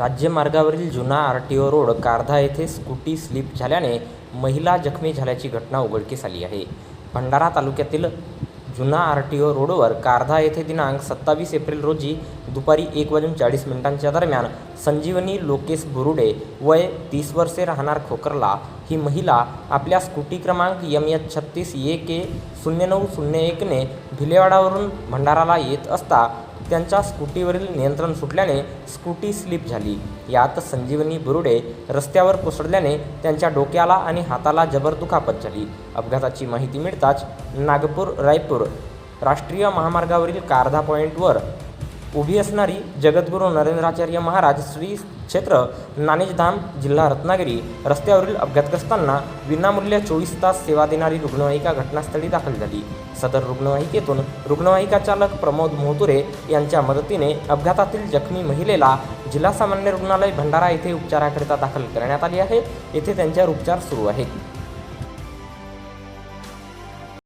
राज्यमार्गावरील जुना R T O road Kardha येथे scooty slip झाल्याने महिला जखमी झाल्याची घटना उघडकीस आली आहे. भंडारा तालुक्यातील जुना आर टी ओ रोडवर कारधा येथे दिनांक सत्तावीस एप्रिल रोजी दुपारी एक वाजून चाळीस मिनिटांच्या दरम्यान संजीवनी लोकेश बुरुडे वय तीस वर्षे राहणार खोकरला ही महिला आपल्या स्कूटी क्रमांक यम एच छत्तीस ए के शून्य नऊ शून्य एकने भिलेवाडावरून भंडाराला येत असता त्यांच्या स्कूटीवरील नियंत्रण सुटल्याने स्कूटी स्लिप झाली. यात संजीवनी बुरुडे रस्त्यावर कोसळल्याने त्यांच्या डोक्याला आणि हाताला जबर दुखापत झाली. अपघाताची माहिती मिळताच नागपूर रायपूर राष्ट्रीय महामार्गावरील कारधा पॉईंटवर उभी असणारी जगद्गुरू नरेंद्राचार्य महाराज श्री क्षेत्र नाणेजधाम जिल्हा रत्नागिरी रस्त्यावरील अपघातग्रस्तांना विनामूल्य चोवीस तास सेवा देणारी रुग्णवाहिका घटनास्थळी दाखल झाली. सदर रुग्णवाहिकेतून रुग्णवाहिका चालक प्रमोद मोहतुरे यांच्या मदतीने अपघातातील जखमी महिलेला जिल्हा सामान्य रुग्णालय भंडारा येथे उपचाराकरिता दाखल करण्यात आली आहे. येथे त्यांच्यावर उपचार सुरू आहेत.